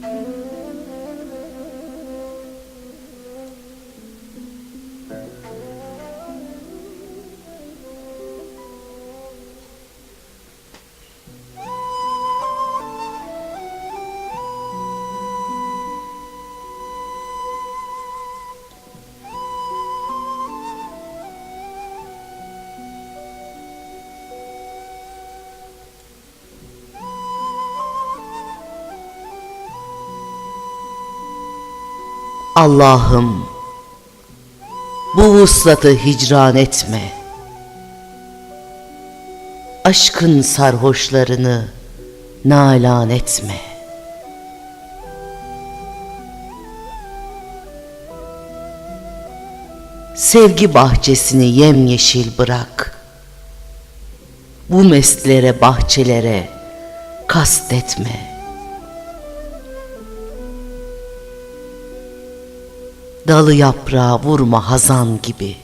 Música Allah'ım bu vuslatı hicran etme. Aşkın sarhoşlarını nalan etme. Sevgi bahçesini yemyeşil bırak. Bu mestlere bahçelere kastetme.'' Dalı yaprağa vurma hazan gibi.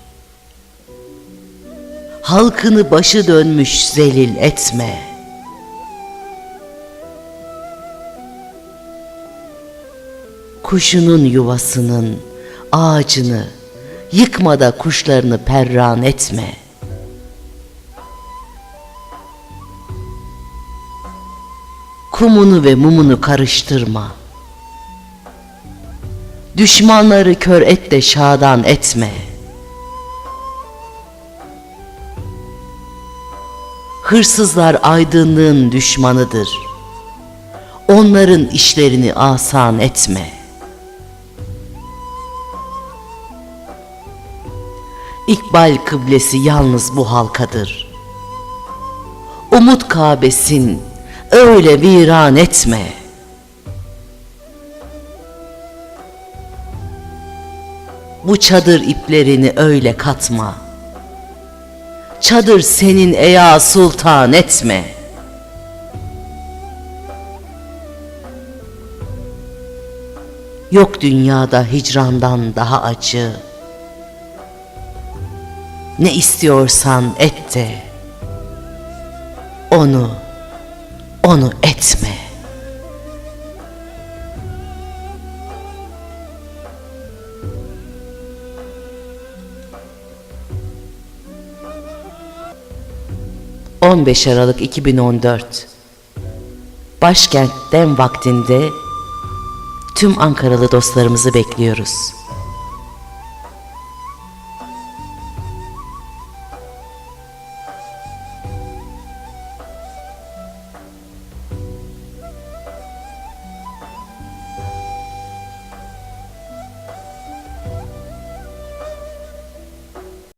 Halkını başı dönmüş zelil etme. Kuşunun yuvasının ağacını yıkma da kuşlarını perran etme. Kumunu ve mumunu karıştırma. Düşmanları kör et de şadan etme. Hırsızlar aydınlığın düşmanıdır. Onların işlerini asan etme. İkbal kıblesi yalnız bu halkadır. Umut Kabe'sin öyle viran etme.'' Bu çadır iplerini öyle katma. Çadır senin eya sultan etme. Yok dünyada hicrandan daha acı. Ne istiyorsan et de. Onu, onu etme.'' 15 Aralık 2014 Başkentten vaktinde tüm Ankaralı dostlarımızı bekliyoruz.